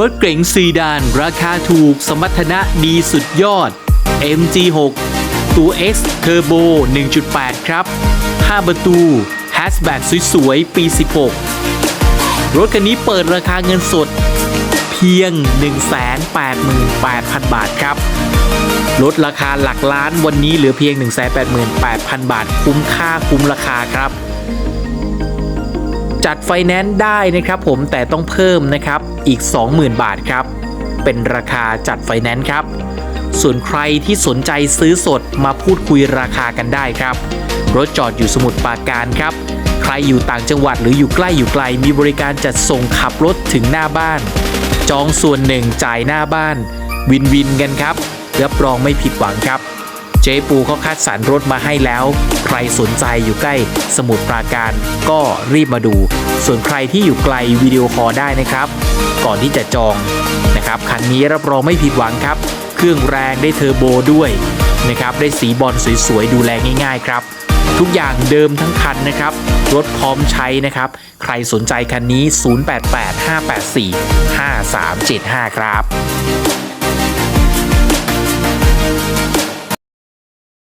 รถเก๋งซีดาน ราคาถูกสมรรถนะดีสุดยอด MG6 ตัว X Turbo 1.8 ครับ 5 ประตู Hatchback สวยๆ ปี 16 รถคันนี้เปิดราคาเงินสดเพียง 188,000 บาทครับ ลดราคาหลักล้านวันนี้เหลือเพียง 188,000 บาท คุ้มค่าคุ้มราคาครับ จัดไฟแนนซ์ได้นะครับผมแต่ต้องเพิ่มนะครับอีก 20,000 บาทครับ เป็นราคาจัดไฟแนนซ์ครับ ส่วนใครที่สนใจซื้อสดมาพูดคุยราคากันได้ครับ รถจอดอยู่สมุทรปราการครับ ใครอยู่ต่างจังหวัดหรืออยู่ใกล้อยู่ไกล มีบริการจัดส่งขับรถถึงหน้าบ้าน จองส่วนหนึ่งจ่ายหน้าบ้าน วินวินกันครับรับรองไม่ผิดหวังครับ เจ๊ปูเขาคัดสรรรถมาให้แล้ว ใครสนใจอยู่ใกล้สมุทรปราการก็รีบมาดู ส่วนใครที่อยู่ไกลวิดีโอคอลได้นะครับ ก่อนที่จะจองนะครับคันนี้รับรองไม่ผิดหวังครับ เครื่องแรงได้เทอร์โบด้วยนะครับได้สีบอลสวยๆดูแลง่าย ๆ ครับทุกอย่างเดิมทั้งคันนะครับ รถพร้อมใช้นะครับ ใครสนใจคันนี้ 0885845375 ครับ